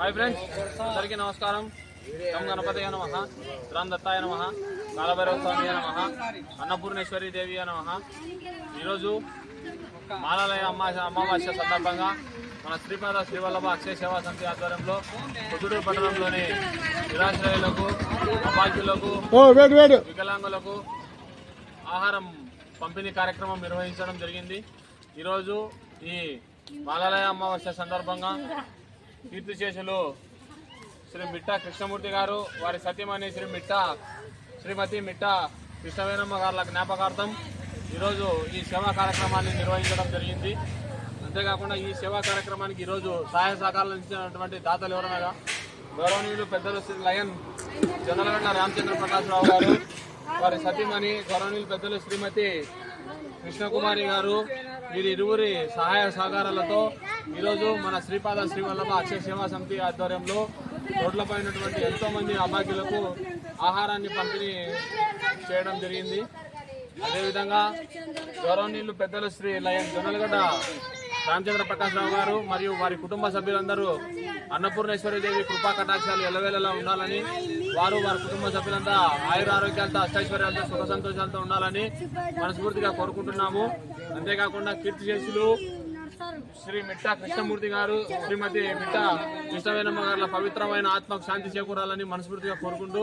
Hi friends అందరికీ నమస్కారం. గం గణపతి నమ రామ్ దత్తాయ నమ కాలభైరవ స్వామి నమ అన్నపూర్ణేశ్వరి దేవి నమ. ఈరోజు మాలాలయ అమ్మా అమావాస్య సందర్భంగా మన శ్రీపాద శ్రీవల్లభ అక్షయ సేవా సమితి ఆధ్వర్యంలో పొద్దుటూరు పట్టణంలోని నిరాశ్రయులకు అబాధ్యులకు వికలాంగులకు ఆహారం పంపిణీ కార్యక్రమం నిర్వహించడం జరిగింది. ఈరోజు ఈ మాలాలయ అమావాస్య సందర్భంగా కీర్తిశేషులు శ్రీ మిట్ట కృష్ణమూర్తి గారు వారి సత్యమణి శ్రీ మిట్ట శ్రీమతి మిట్ట కృష్ణవేణమ్మ గారుల జ్ఞాపకార్థం ఈరోజు ఈ సేవా కార్యక్రమాన్ని నిర్వహించడం జరిగింది. అంతేకాకుండా ఈ సేవా కార్యక్రమానికి ఈరోజు సహాయ సహకారాలు ఇచ్చినటువంటి దాతలు ఎవరనగా గౌరవనీయులు పెద్దలు శ్రీ లయన్ చంద్రగండ రామచంద్ర ప్రకాశ్రావు గారు వారి సతీమణి గౌరవనీయులు పెద్దలు శ్రీమతి కృష్ణకుమారి గారు వీరి ఇరువురి సహాయ సహకారాలతో ఈరోజు మన శ్రీపాద శ్రీవల్లభ అక్షయ సేవా సమితి ఆధ్వర్యంలో రోడ్లపై ఉన్నటువంటి ఎంతో మంది అభాగ్యులకు ఆహారాన్ని పంపిణీ చేయడం జరిగింది. అదేవిధంగా గౌరవనీయులు పెద్దలు శ్రీ లయన్ జొన్నలగడ్డ రామచంద్ర ప్రకాశరావు గారు మరియు వారి కుటుంబ సభ్యులందరూ అన్నపూర్ణేశ్వరి దేవి కృపా కటాక్షాలు ఎల్లవేళలా ఉండాలని వారు వారి కుటుంబ సభ్యులంతా ఆయుర ఆరోగ్యాలతో అష్టైశ్వర్యాలతో సుఖ సంతోషాలతో ఉండాలని మనస్ఫూర్తిగా కోరుకుంటున్నాము. అంతేకాకుండా కీర్తి చేసులు శ్రీ మిట్టా కృష్ణమూర్తి గారు శ్రీమతి మిట్టా కృష్ణవేణమ్మ గారుల పవిత్రమైన ఆత్మకు శాంతి చేకూరాలని మనస్ఫూర్తిగా కోరుకుంటూ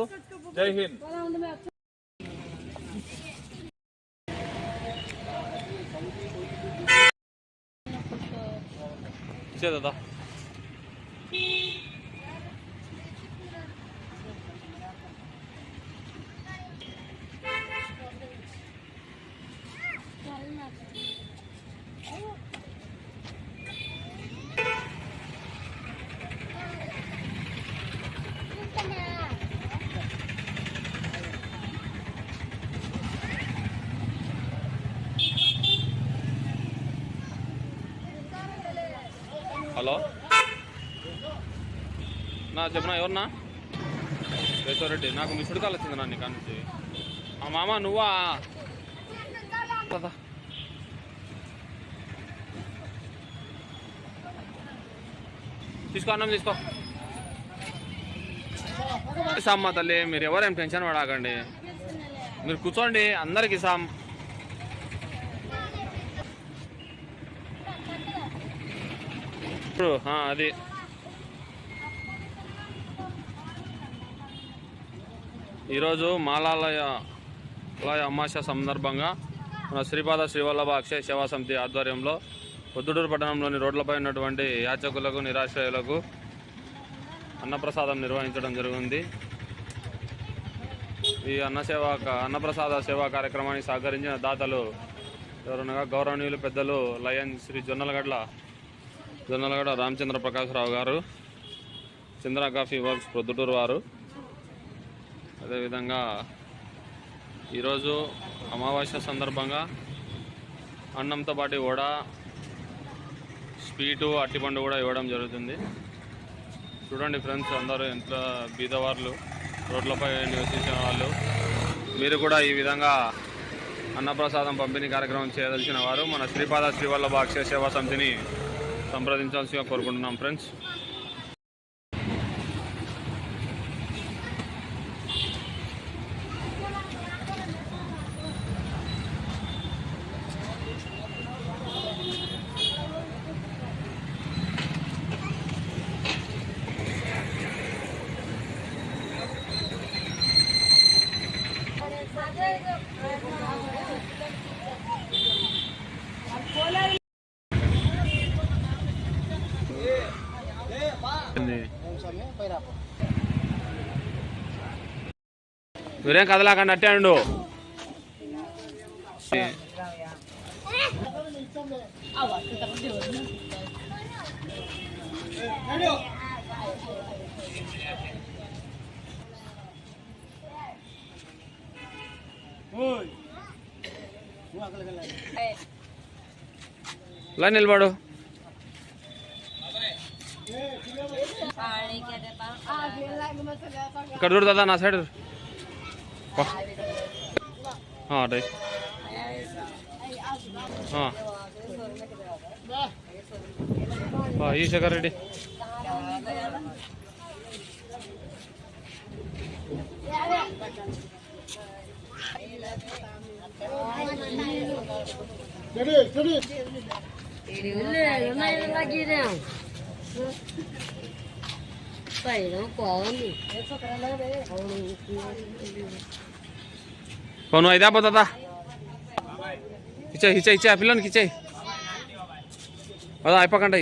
జై హింద్. ఇచ్చే దాదా హలో నా చెప్పనా ఎవరన్నా? రెడ్డి నాకు మిస్డ్ కాల్ వచ్చింది నా నీకు నుంచి. ఆ మామ నువ్వా? పద. తీసుకో అన్నం తీసుకో. సామ్మ తల్లి మీరు ఎవరేం టెన్షన్ పడకండి. మీరు కూర్చోండి అందరికి సామ్. ఇప్పుడు అది. ఈరోజు మాలాలయ లయ అమాస్య సందర్భంగా మన శ్రీపాద శ్రీవల్లభ అక్షయ సేవా సమితి ఆధ్వర్యంలో పొద్దుటూరు పట్టణంలోని రోడ్లపై ఉన్నటువంటి యాచకులకు నిరాశ్రయులకు అన్నప్రసాదం నిర్వహించడం జరిగింది ఈ అన్నసేవ అన్నప్రసాద సేవా కార్యక్రమానికి సహకరించిన దాతలు ఎవరనగా గౌరవనీయులు పెద్దలు లయన్ శ్రీ జొన్నలగడ్ల జొన్నలగడ్డ రామచంద్ర ప్రకాశ్రావు గారు చంద్ర కాఫీ వర్క్స్ ప్రొద్దుటూరు వారు అదేవిధంగా ఈరోజు అమావాస్య సందర్భంగా అన్నంతో పాటు వడ స్వీటు అట్టిపండు కూడా ఇవ్వడం జరుగుతుంది. చూడండి ఫ్రెండ్స్ అందరూ ఎంత బీదవార్లు రోడ్లపై నివసించిన వాళ్ళు. మీరు కూడా ఈ విధంగా అన్నప్రసాదం పంపిణీ కార్యక్రమం చేయదలిచిన వారు మన శ్రీపాద శ్రీవల్లభ అక్షయ సేవా సమితిని సంప్రదించాల్సిగా కోరుకుంటున్నాం ఫ్రెండ్స్. మీరేం కదలాకండి అట్టే అండు లైన్ నిలబడు ఇక్కడ చూడు దాదా నా సైడ్ పా. ఆ, అటే ఆ. ఆ, ఈ శేఖర్ రెడ్డి కొను అయితే कौन आई आयदा बता था हिचे हिचे हिचे अपिलन हिचे बता आई पकंड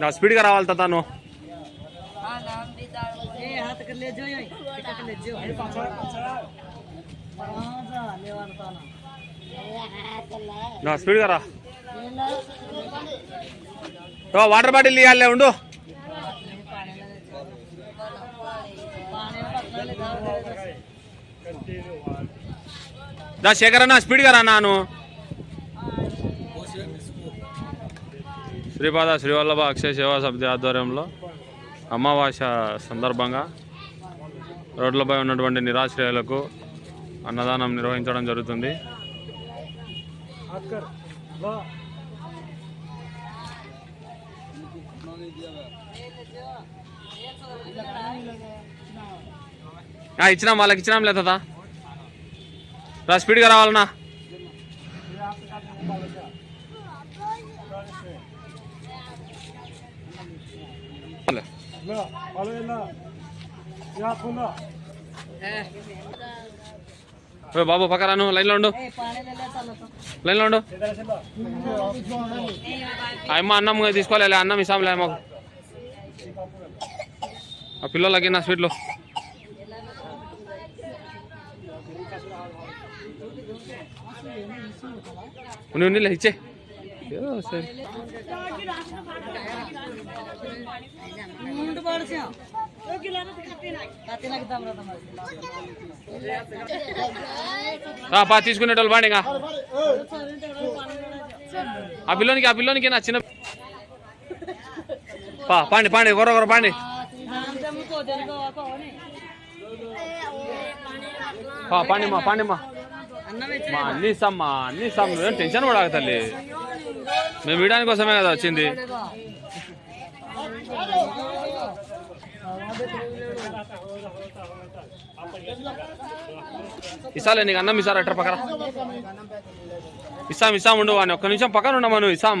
ना स्पीड करावाल तता नो। నా స్పీడ్ గారా వాటర్ బాటిల్ ఇవ్వాలి ఉండు దా శేఖర్ అన్న స్పీడ్ రా నాను శ్రీపాద శ్రీవల్లభ అక్షయ సేవా సమితి ఆధ్వర్యంలో అమావాస్య సందర్భంగా రోడ్లపై ఉన్నటువంటి నిరాశ్రయాలకు అన్నదానం నిర్వహించడం జరుగుతుంది. ఇచ్చినాం వాళ్ళకి ఇచ్చినాం లేదా రా స్పీడ్గా రావాలన్నా. لا బాబు పక్కరా నువ్వు లైన్లో ఉండు. లైన్లో ఉండు. అమ్మ అన్నం తీసుకోవాలి అన్నం ఇస్తాంలే మాకు ఆ పిల్లలకి నా స్వీట్లు. ఉండి ఉండి ఇచ్చే. తీసుకునే వాళ్ళు ਮੁੰਡ ਬੜ ఆ పా పిల్లోనికి ఆ పిల్లోనికి నా చిన్న పా పాండి పాండి గొర్ర గొర్ర పాండి పా పాండిమ్మా పాండిమ్మా అన్నీ సమ్మా అన్నీ సమ్ నువ్వేం టెన్షన్ పడాక తల్లి. మేము వీడానికి కోసమే కదా వచ్చింది. ఇస్తాలే నీకు అన్నం ఇస్తారా అట్ర పక్కన? ఇస్తాం ఇస్తాం ఉండు అని ఒక్క నిమిషం పక్కన ఉండమా నువ్వు ఇస్తాం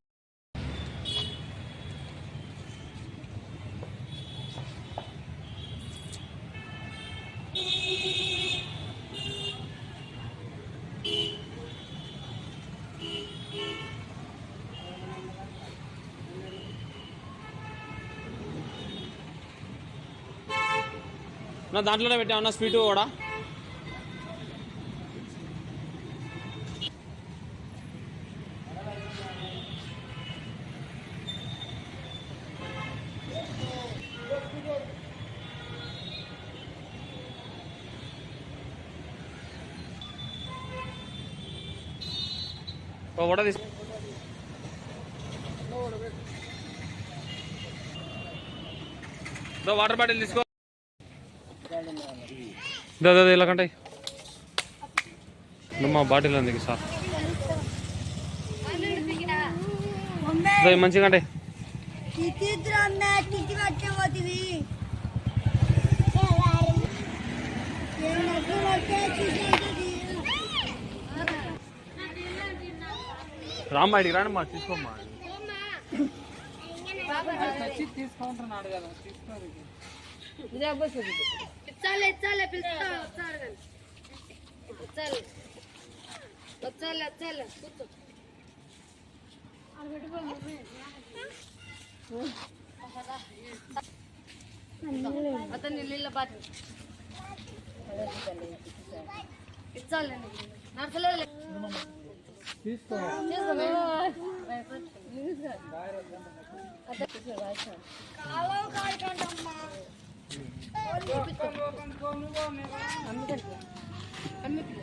నా దాంట్లోనే పెట్టామన్నా స్వీట్ కూడా. ఓ వడ తీసు వాటర్ బాటిల్ తీసుకో. దాదా ఇలా మా బాటిల్ ఉంది సార్. మంచిగా అంటే రామ్మా ఇడికి రాని మా తీసుకోమ్మా. తీసుకుంటున్నాడు కదా తీసుకో चालेल चालेल चालेल हो, चालेल. चला आता निलेला बात. चालेल. అందుకే